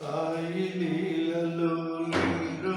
సాయి లీలలో నిండు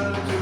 one.